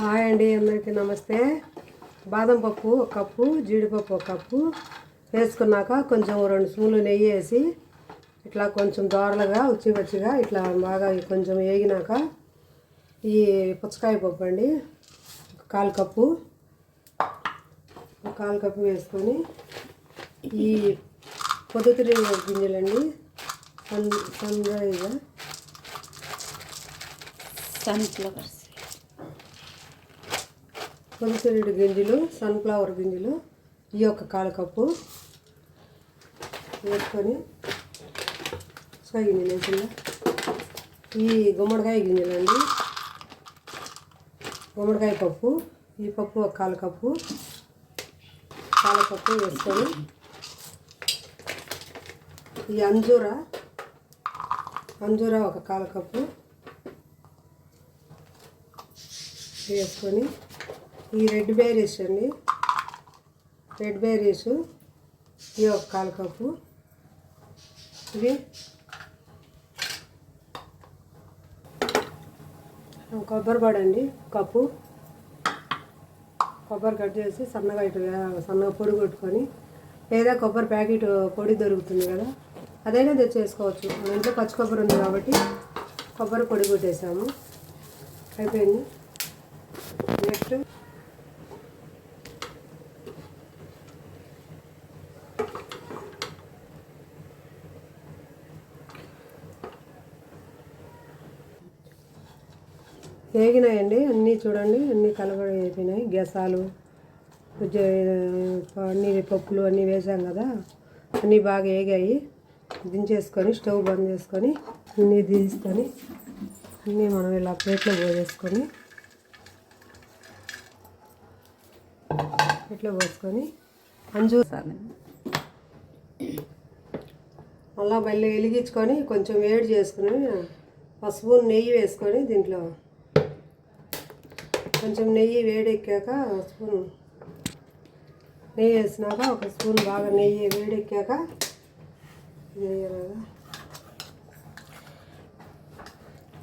Hi అండి అందరికీ నమస్తే. బాదం పప్పు ఒక కప్పు జీడిపప్పు ఒక కప్పు. వేసుకున్నాక కొంచెం రెండు స్పూన్లు నెయ్యి వేసి ఇట్లా కొంచెం దోరలుగా ఉచ్చిపచ్చిగా ఇట్లా బాగా కొంచెం వేగినాక ఈ పుచ్చకాయ పప్పు అండి. ఒక కాలు కప్పు. ఒక కాలు కప్పు వేసుకొని ఈ పొద్దుతిరి గింజలండి. Sun sun rise sunflowers. పొద్దుతిరుగుడు గింజలు సన్ఫ్లవర్ గింజలు ఈ యొక్క కాలు కప్పు వేసుకొని సోయ గింజలు వేసిందా ఈ గుమ్మడికాయ గింజలండి గుమ్మడికాయ పప్పు ఈ పప్పు ఒక కాలు కప్పు కాలు కప్పు వేసుకొని ఈ అంజూర అంజూర ఒక కాలు కప్పు వేసుకొని ఈ రెడ్ బేరీస్ అండి. రెడ్ బేరీస్ ఇవి ఒక కాలు కప్పు. ఇవి కొబ్బరి పడండి కప్పు. కొబ్బరి కట్ చేసి సన్నగా ఇటు సన్నగా పొడి కొట్టుకొని లేదా కొబ్బరి ప్యాకెట్ పొడి దొరుకుతుంది కదా అదైనా తెచ్చేసుకోవచ్చు. మన ఇంట్లో పచ్చి కొబ్బరి ఉంది కాబట్టి కొబ్బరి పొడి కొట్టేసాము. అయిపోయింది. నెక్స్ట్ వేగినాయండి అన్నీ చూడండి అన్నీ కలబడి అయిపోయినాయి. గెసాలు అన్ని పప్పులు అన్నీ వేసాం కదా అన్నీ బాగా వేగాయి దించేసుకొని స్టవ్ బంద్ చేసుకొని అన్నీ దించుకొని అన్నీ మనం ఇలా ప్లేట్లో పోసేసుకొని ప్లేట్లో పోసుకొని అంజూ మళ్ళా మళ్ళీ వెలిగించుకొని కొంచెం వేడి చేసుకుని పసుపు స్పూన్ నెయ్యి వేసుకొని దీంట్లో కొంచెం నెయ్యి వేడెక్కాక స్పూన్ నెయ్యి వేసినాక ఒక స్పూన్ బాగా నెయ్యి వేడెక్కాక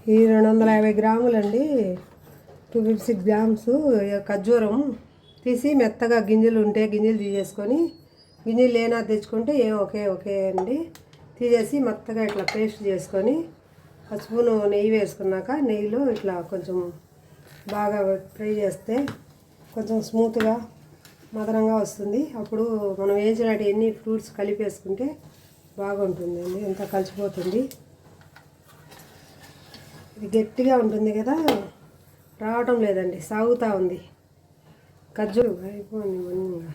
ఈ రెండు వందల యాభై గ్రాములండి టూ ఫిఫ్టీ సిక్స్ గ్రామ్స్ ఖర్జూరం తీసి మెత్తగా గింజలు ఉంటే గింజలు తీసేసుకొని గింజలు లేనా తెచ్చుకుంటే ఏం ఒకే ఒకే అండి. తీసేసి మెత్తగా ఇట్లా పేస్ట్ చేసుకొని పసుపును స్పూను నెయ్యి వేసుకున్నాక నెయ్యిలో ఇట్లా కొంచెం బాగా ఫ్రై చేస్తే కొంచెం స్మూత్గా మధురంగా వస్తుంది. అప్పుడు మనం వేసినట్టు ఎన్ని ఫ్రూట్స్ కలిపేసుకుంటే బాగుంటుందండి. ఎంత కలిసిపోతుంది. ఇది గట్టిగా ఉంటుంది కదా రావటం లేదండి సాగుతూ ఉంది. ఖర్జూరు అయిపోయింది మన్నిగా.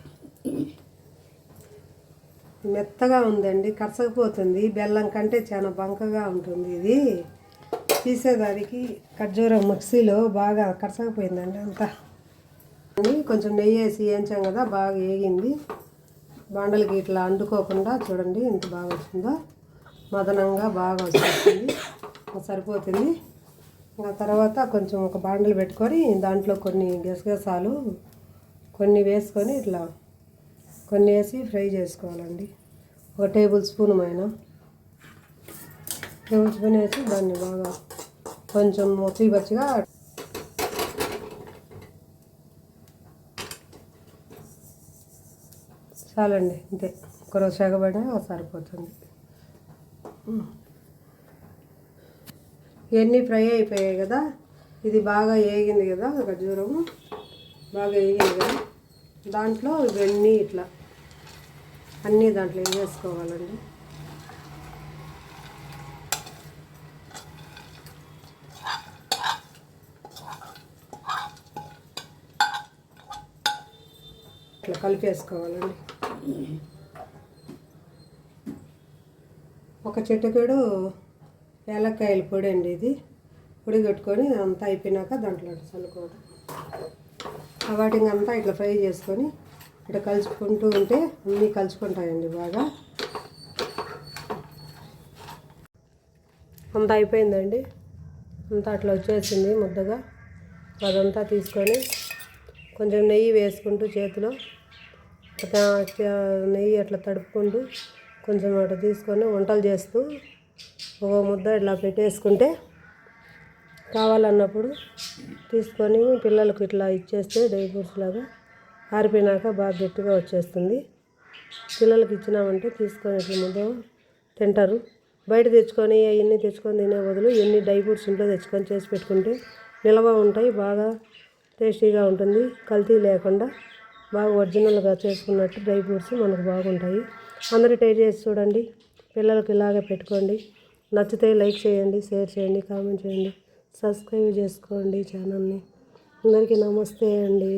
మెత్తగా ఉందండి కరసకపోతుంది. బెల్లం కంటే చాలా బంకగా ఉంటుంది ఇది. తీసేదానికి ఖర్జూరం మిక్సీలో బాగా కరసకపోయిందండి అంతా. అని కొంచెం నెయ్యి వేసి వేయించాం కదా బాగా వేగింది. బండలకి ఇట్లా అండుకోకుండా చూడండి ఎంత బాగా వచ్చిందో. మదనంగా బాగా వస్తుంది. సరిపోతుంది. ఆ తర్వాత కొంచెం ఒక బాండలు పెట్టుకొని దాంట్లో కొన్ని గసగసాలు కొన్ని వేసుకొని ఇట్లా కొన్ని వేసి ఫ్రై చేసుకోవాలండి. ఒక టేబుల్ స్పూన్ మైన. టేబుల్ స్పూన్ వేసి దాన్ని బాగా కొంచెం మొచ్చి పచ్చిగా చాలండి అంతే. ఒకరోజు సెగబడి సరిపోతుంది. ఇవన్నీ ఫ్రై అయిపోయాయి కదా ఇది బాగా వేగింది కదా ఖర్జూరం బాగా వేగింది కదా. దాంట్లో ఇవన్నీ ఇట్లా. అన్నీ దాంట్లో వేసుకోవాలండి ఇట్లా కలిపేసుకోవాలండి. ఒక చిటికెడు ఏలక్కాయల పొడి అండి ఇది. పొడి కట్టుకొని అంతా అయిపోయినాక దాంట్లో చల్లుకోవడం వాటిని అంతా ఇట్లా ఫ్రై చేసుకొని ఇట్లా కలుసుకుంటూ ఉంటే అన్నీ కలుసుకుంటాయండి బాగా. అంతా అయిపోయిందండి. అంతా అట్లా వచ్చేసింది ముద్దగా. అదంతా తీసుకొని కొంచెం నెయ్యి వేసుకుంటూ చేతిలో. నెయ్యి అట్లా తడుపుకుంటూ కొంచెం అట్లా తీసుకొని వంటలు చేస్తూ ఒక ముద్ద ఇట్లా పెట్టేసుకుంటే కావాలన్నప్పుడు తీసుకొని పిల్లలకు ఇట్లా ఇచ్చేస్తే డ్రై ఫ్రూట్స్ లాగా ఆరిపోయినాక బాగా గట్టిగా వచ్చేస్తుంది. పిల్లలకి ఇచ్చినామంటే తీసుకొని ఇట్లా ముందు తింటారు. బయట తెచ్చుకొని అవన్నీ తెచ్చుకొని తినే బదులు ఎన్ని డై ఫ్రూట్స్ ఇంట్లో తెచ్చుకొని చేసి పెట్టుకుంటే నిల్వ ఉంటాయి బాగా టేస్టీగా ఉంటుంది. కల్తీ లేకుండా బాగా ఒరిజినల్గా చేసుకున్నట్టు డ్రై ఫ్రూట్స్ మనకు బాగుంటాయి. అందరూ ట్రై చేసి చూడండి. పిల్లలకి ఇలాగే పెట్టుకోండి. నచ్చితే లైక్ చేయండి షేర్ చేయండి కామెంట్ చేయండి. సబ్స్క్రైబ్ చేసుకోండి ఛానల్ని. అందరికీ నమస్తే అండి.